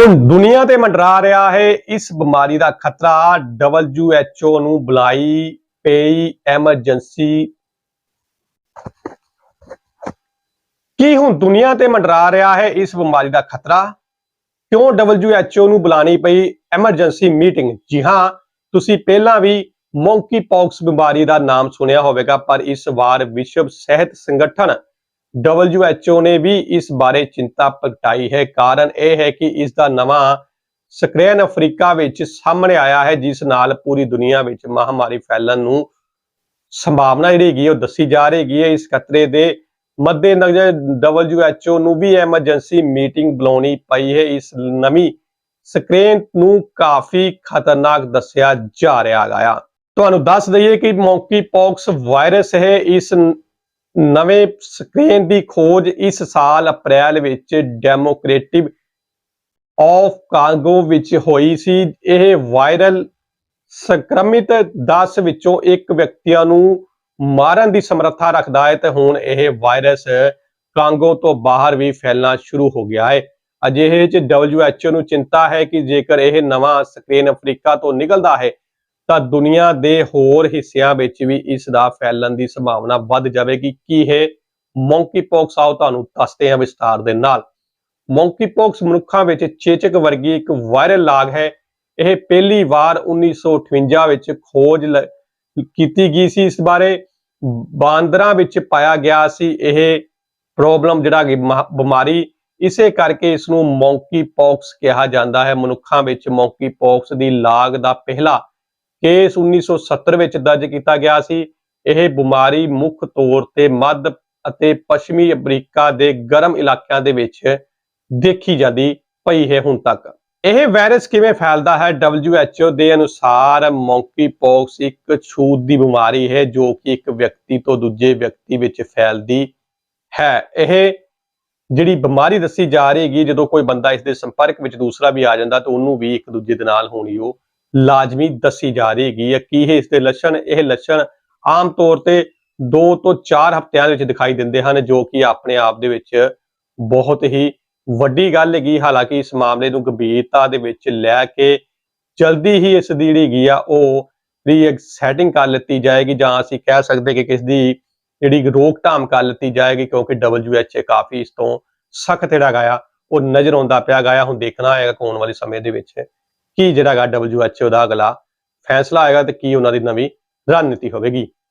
ਹੁਣ ਦੁਨੀਆ ਤੇ ਮੰਡਰਾ ਰਿਹਾ ਹੈ ਇਸ ਬਿਮਾਰੀ ਦਾ ਖਤਰਾ। WHO ਨੂੰ ਬੁਲਾਈ ਪਈ ਐਮਰਜੈਂਸੀ। ਕੀ ਹੁਣ ਦੁਨੀਆ ਤੇ ਮੰਡਰਾ ਰਿਹਾ ਹੈ ਇਸ ਬਿਮਾਰੀ ਦਾ ਖਤਰਾ? ਕਿਉਂ WHO ਨੂੰ ਬੁਲਾਣੀ ਪਈ ਐਮਰਜੈਂਸੀ ਮੀਟਿੰਗ? ਜੀ ਹਾਂ, ਤੁਸੀਂ ਪਹਿਲਾਂ ਵੀ ਮੌਂਕੀ ਪੌਕਸ ਬਿਮਾਰੀ ਦਾ ਨਾਮ ਸੁਣਿਆ ਹੋਵੇਗਾ, ਪਰ ਇਸ ਵਾਰ ਵਿਸ਼ਵ ਸਿਹਤ ਸੰਗਠਨ WHO ਨੇ ਵੀ ਇਸ ਬਾਰੇ ਚਿੰਤਾ ਪ੍ਰਗਟਾਈ ਹੈ। ਕਾਰਨ ਇਹ ਹੈ ਕਿ ਇਸ ਦਾ ਨਵਾਂ ਸਕ੍ਰੇਨ ਅਫਰੀਕਾ ਵਿੱਚ ਸਾਹਮਣੇ ਆਇਆ ਹੈ, ਜਿਸ ਨਾਲ ਪੂਰੀ ਦੁਨੀਆ ਵਿੱਚ ਮਹਾਮਾਰੀ ਫੈਲਣ ਨੂੰ ਸੰਭਾਵਨਾ ਜਿਹੜੀ ਹੈਗੀ ਉਹ ਦੱਸੀ ਜਾ ਰਹੀ ਹੈ। ਇਸ ਖਤਰੇ ਦੇ ਮੱਦੇਨਜ਼ਰ WHO ਨੂੰ ਵੀ ਐਮਰਜੈਂਸੀ ਮੀਟਿੰਗ ਬੁਲਾਉਣੀ ਪਈ ਹੈ। ਇਸ ਨਵੀਂ ਸਕ੍ਰੇਨ ਨੂੰ ਕਾਫੀ ਖਤਰਨਾਕ ਦੱਸਿਆ ਜਾ ਰਿਹਾ ਹੈਗਾ ਤੁਹਾਨੂੰ ਦੱਸ ਦਈਏ ਕਿ ਮੌਂਕੀ ਪੌਕਸ ਵਾਇਰਸ ਹੈ। ਇਸ ਨਵੇਂ ਸਕ੍ਰੇਨ ਦੀ ਖੋਜ ਇਸ ਸਾਲ ਅਪ੍ਰੈਲ ਵਿੱਚ ਡੈਮੋਕ੍ਰੇਟਿਵ ਆਫ ਕਾਂਗੋ ਵਿੱਚ ਹੋਈ ਸੀ। ਇਹ ਵਾਇਰਲ ਸੰਕ੍ਰਮਿਤ 10 ਵਿੱਚੋਂ ਇੱਕ ਵਿਅਕਤੀਆਂ ਨੂੰ ਮਾਰਨ ਦੀ ਸਮਰੱਥਾ ਰੱਖਦਾ ਹੈ ਤੇ ਹੁਣ ਇਹ ਵਾਇਰਸ ਕਾਂਗੋ ਤੋਂ ਬਾਹਰ ਵੀ ਫੈਲਣਾ ਸ਼ੁਰੂ ਹੋ ਗਿਆ ਹੈ। ਅਜਿਹੇ ਚ WHO ਨੂੰ ਚਿੰਤਾ ਹੈ ਕਿ ਜੇਕਰ ਇਹ ਨਵਾਂ ਸਕ੍ਰੇਨ ਅਫਰੀਕਾ ਤੋਂ ਨਿਕਲਦਾ ਹੈ ਤਾਂ ਦੁਨੀਆ ਦੇ ਹੋਰ ਹਿੱਸਿਆਂ ਵਿੱਚ ਵੀ ਇਸ ਦਾ ਫੈਲਣ ਦੀ ਸੰਭਾਵਨਾ ਵੱਧ ਜਾਵੇਗੀ। ਕੀ ਇਹ ਮੌਂਕੀ ਆਓ ਤੁਹਾਨੂੰ ਦੱਸਦੇ ਹਾਂ ਵਿਸਤਾਰ ਦੇ ਨਾਲ। ਮੌਂਕੀ ਮਨੁੱਖਾਂ ਵਿੱਚ ਚੇਚਕ ਵਰਗੀ ਇੱਕ ਵਾਇਰਲ ਲਾਗ ਹੈ। ਇਹ ਪਹਿਲੀ ਵਾਰ 1958 ਵਿੱਚ ਖੋਜ ਲ- ਕੀਤੀ ਗਈ ਸੀ। ਇਸ ਬਾਰੇ ਬਾਂਦਰਾਂ ਵਿੱਚ ਪਾਇਆ ਗਿਆ ਸੀ। ਇਹ ਪ੍ਰੋਬਲਮ ਜਿਹੜਾ ਕਿ ਮਹਾ- ਬਿਮਾਰੀ, ਇਸੇ ਕਰਕੇ ਇਸ ਨੂੰ ਮੌਂਕੀ ਪੌਕਸ ਕਿਹਾ ਜਾਂਦਾ ਹੈ। ਮਨੁੱਖਾਂ ਵਿੱਚ ਮੌਂਕੀ ਪੌਕਸ ਦੀ ਲਾਗ ਦਾ ਪਹਿਲਾ ਕੇਸ 1970 ਵਿੱਚ ਦਰਜ ਕੀਤਾ ਗਿਆ ਸੀ। ਇਹ ਬਿਮਾਰੀ ਮੁੱਖ ਤੌਰ ਤੇ ਮੱਧ ਅਤੇ ਪੱਛਮੀ ਅਮਰੀਕਾ ਦੇ ਗਰਮ ਇਲਾਕਿਆਂ ਦੇ ਵਿੱਚ ਦੇਖੀ ਜਾਂਦੀ ਪਈ ਹੈ ਹੁਣ ਤੱਕ। ਇਹ ਵਾਇਰਸ ਕਿਵੇਂ ਫੈਲਦਾ ਹੈ? WHO ਦੇ ਅਨੁਸਾਰ ਮੌਂਕੀ ਇੱਕ ਛੂਤ ਦੀ ਬਿਮਾਰੀ ਹੈ ਜੋ ਕਿ ਇੱਕ ਵਿਅਕਤੀ ਤੋਂ ਦੂਜੇ ਵਿਅਕਤੀ ਵਿੱਚ ਫੈਲਦੀ ਹੈ। ਇਹ ਜਿਹੜੀ ਬਿਮਾਰੀ ਦੱਸੀ ਜਾ ਰਹੀ ਹੈਗੀ, ਜਦੋਂ ਕੋਈ ਬੰਦਾ ਇਸ ਦੇ ਸੰਪਰਕ ਵਿੱਚ ਦੂਸਰਾ ਵੀ ਆ ਜਾਂਦਾ ਤਾਂ ਉਹਨੂੰ ਵੀ ਇੱਕ ਦੂਜੇ ਦੇ ਨਾਲ ਹੋਣੀ ਉਹ ਲਾਜ਼ਮੀ ਦੱਸੀ ਜਾ ਰਹੀ ਹੈਗੀ ਹੈ ਕੀ ਇਹ ਇਸ ਦੇ ਲੱਛਣ, ਇਹ ਲੱਛਣ ਆਮ ਤੌਰ ਤੇ 2 ਤੋਂ 4 ਹਫ਼ਤਿਆਂ ਦੇ ਵਿੱਚ ਦਿਖਾਈ ਦਿੰਦੇ ਹਨ, ਜੋ ਕਿ ਆਪਣੇ ਆਪ ਦੇ ਵਿੱਚ ਬਹੁਤ ਹੀ ਵੱਡੀ ਗੱਲ ਹੈਗੀ। ਹਾਲਾਂਕਿ ਇਸ ਮਾਮਲੇ ਨੂੰ ਗੰਭੀਰਤਾ ਦੇ ਵਿੱਚ ਲੈ ਕੇ ਜਲਦੀ ਹੀ ਇਸ ਦੀ ਜਿਹੜੀ ਹੈਗੀ ਆ, ਉਹ ਜਿਹੜੀ ਸੈਟਿੰਗ ਕਰ ਲਿੱਤੀ ਜਾਏਗੀ ਜਾਂ ਅਸੀਂ ਕਹਿ ਸਕਦੇ ਕਿ ਕਿਸ ਦੀ ਜਿਹੜੀ ਰੋਕਥਾਮ ਕਰ ਲਿੱਤੀ ਜਾਏਗੀ, ਕਿਉਂਕਿ WHO ਕਾਫੀ ਇਸ ਤੋਂ ਸਖਤ ਜਿਹੜਾ ਗਿਆ ਉਹ ਨਜ਼ਰ ਆਉਂਦਾ ਪਿਆ ਗਿਆ ਹੁਣ ਦੇਖਣਾ ਹੈਗਾ ਕਿ ਆਉਣ ਵਾਲੇ ਸਮੇਂ ਦੇ ਵਿੱਚ ਕੀ ਜਿਹੜਾ ਹੈਗਾ WHO ਦਾ ਅਗਲਾ ਫੈਸਲਾ ਆਏਗਾ ਤੇ ਕੀ ਉਹਨਾਂ ਦੀ ਨਵੀਂ ਰਣਨੀਤੀ ਹੋਵੇਗੀ।